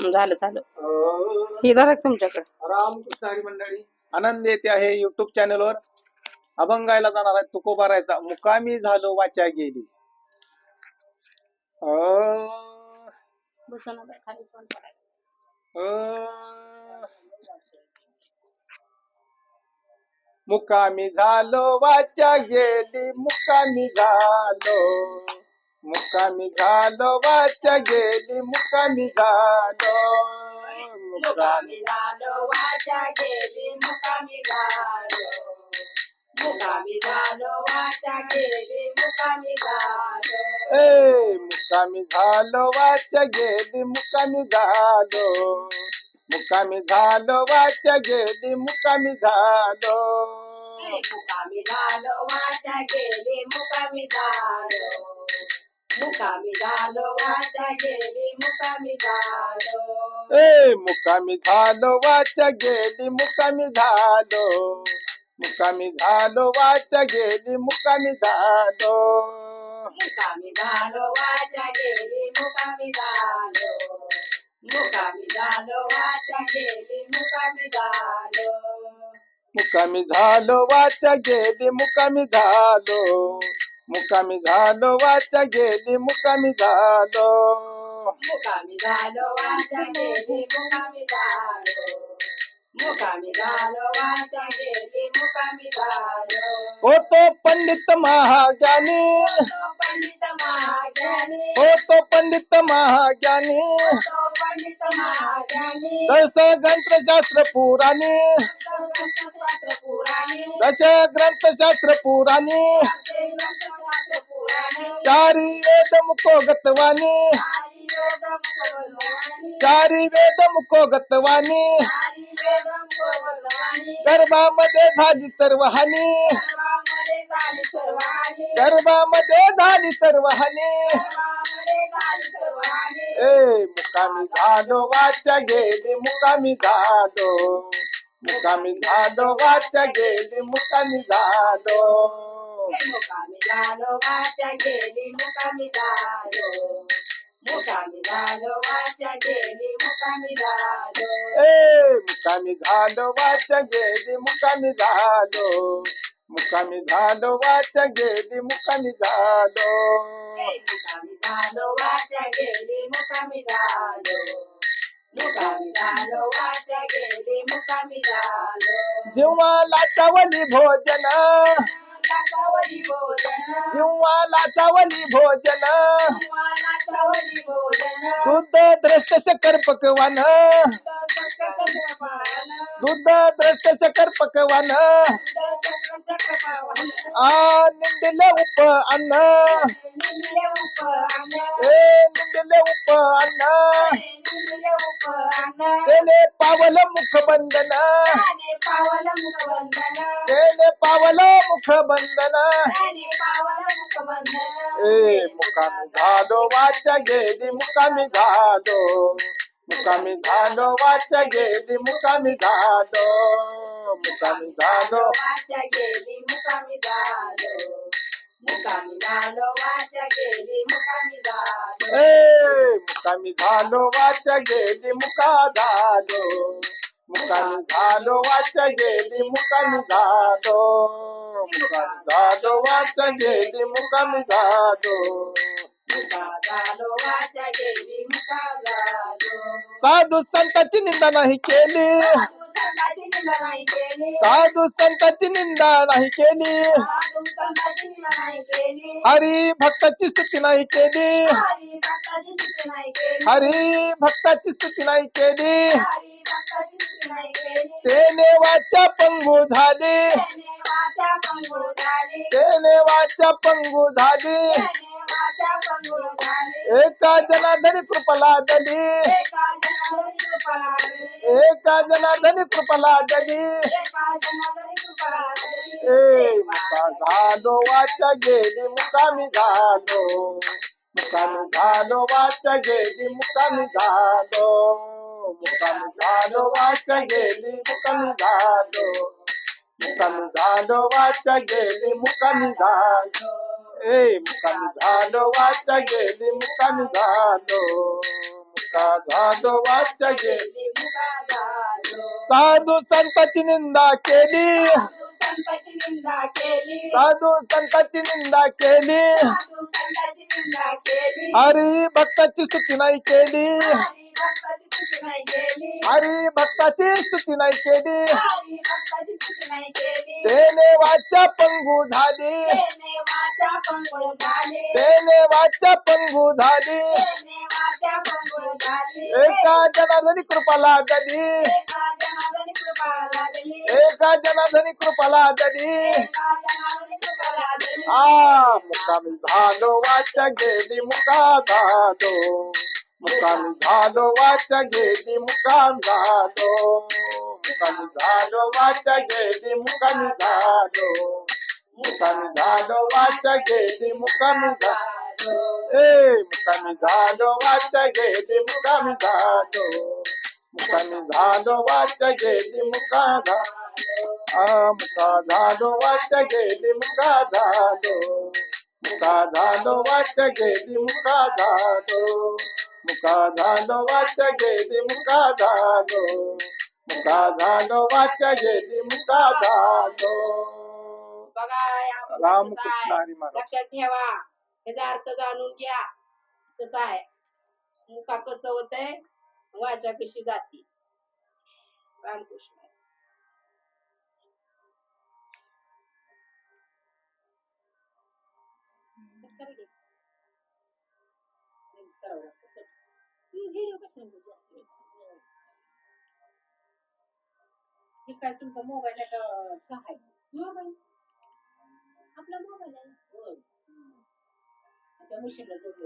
झालं झालं. हे जरा तुमच्याकडे. हरी मंडळी आनंद येते आहे युट्यूब चॅनलवर अभंगायला जाणार आहे तुकोबारायचा मुकामी झालो वाचा गेली. मुकामी झालो वाचा गेली मुकामी झालो. मुकामी झालो वाचा गेली मुकामी झालो मुकामी झालो वाचा गेली मुकामी झालो मुकामी झालो वाचा गेली मुकामी झालो ए मुकामी झालो वाचा गेली मुकामी झालो मुकामी झालो वाचा गेली मुकामी झालो मुकामी झालो वाचा गेली मुकामी झालो मुकामी झालो वाचा गेली मुकामी झालो. ए मुकामी झालो वाचा गेली मुकामी झालो. मुकामी झालो वाचा गेली मुकामी झालो. मुकामी झालो वाचा गेली मुकामी झालो. मुकामी झालो वाचा गेली मुकामी झालो. मुकामी झालो वाचा गेली मुकामी झालो. मुकामी झालो वाचा गेली मुकामी झालो मुकामी झालो वाचा गेली मुकामी झालो मुकामी गेली मुकामी पंडित महाज्ञानी. तो पंडित महाज्ञानी. पंडित महाज्ञानी तो पंडित महाज्ञानी दस ग्रंथशास्त्र पुराणी. ग्रंथशास्त्र पुराणे दश ग्रंथशास्त्र पुराणी ग्रंथशास्त्र पुराणे. चारी वेद मुको गतवानी चारी वेदम कोगतवानी मध्ये झाली सर्व हानी गर्भामध्ये झाली सर्व हानी ए मुकामी झालो वाचा गेली मुकामी झालो. मुकामी झालो वाचा गेली मुकामी झालो. मुकामी झालो गेली मुकामी झालो. मुकामी झालो वाचा गेली मुकामी झालो ए मुकामी झालो वाचा गेली मुकामी झालो मुकामी झालो वाचा गेली मुकामी झालो मुकामी झालो वाचा गेली मुकामी झालो मुकामी झालो वाचा गेली मुकामी झालो जेव्हा लाचावली भोजन लाटावली भोजन जेव्हा लाचावली भोजन. दूध द्रष्ट शकर पकवान. दूध द्रष्ट शकर पकवान. आ निंदिले उप अन्न. ए निंदिले उप अन्न. तेले पावल मुख बंधन. तेले पावल मुख बंधन ए मुकामी झालो वाचा गेली मुकामी झालो. मुकामी झालो वाचा गेली मुकामी झालो. मुकामी झालो. वाचा गेली मुकामी झालो. मुकामी झालो वाचा गेली मुकामी झालो. ए मुकामी झालो वाचा गेली मुका झालो. मुकामी झालो वाचा गेली मुकामी झालो. झालो वाचा गेली मुकामी झालो. साधू संताची निंदा नाही केली. साधू संताची निंदा नाही केली. हरी भक्ताची स्तुती नाही केली. हरी भक्ताची स्तुती नाही केली. ते देवाच्या पंगू झाली. वाचा पंगू झाली. एका जनाधनी कृपला दली एका जनाधनी कृपला दली ए मुका झालो वाचा गेली मुकामी झालो. मुकामी झालो वाचा गेली मुकामी झालो. मुकामी झालो वाचा गेली मुकामी झालो. मुकामी झालो वाचा गेली मुकामी झालो ए मुकामी झालो वाचा गेली मुकामी झालो मुका झालो वाचा गेली साधू संतांची निंदा केली साधू संतांची निंदा केली हरी भक्ताची स्तुती नाही केली हरी भक्ताची स्तुती नाही केली. हरी भक्ताची स्तुती नाही केली हरी भक्ताची स्तुती नाही केली तेने वाचा पंगू झाली. तेने वाचा पंगुळ झाली तेने वाचा पंगू झाली. तेने वाचा पंगुळ झाली एका जनार्दनी कृपा लागली. एका जनार्दनी कृपा लागली. एका जनार्दनी कृपा लागली एका जनार्दनी कृपा लागली आ मुकामी झालो वाचा गेली मुका झालो. मुकामी झालो वाचा गेली मुकाम झालो मुकामी झालो वाचा गेली मुकामी झालो मुकामी झालो वाचा गेली मुकामी झालो ए मुकामी झालो वाचा गेली मुकामी झालो मुकामी झालो वाचा गेली मुका झालो आ मुका झालो वाचा गेली मुका झालो मुका झालो वाचा गेली मुका झालो मुका झालो वाचा गेली मुका झालो. मुका झालो वाचा गेली मुका झालो. बघा या कसं रामकृष्ण आहे. हरी महाराज. लक्षात ठेवा. त्याचा अर्थ जाणून घ्या. कसं आहे? मुका कसं होतंय? वाचा कशी जाती? रामकृष्ण हे काय तुमचा मोबाईल आहे का आहे? हो मोबाईल आपला मोबाईल आहे. त्या मशीनला जोडलं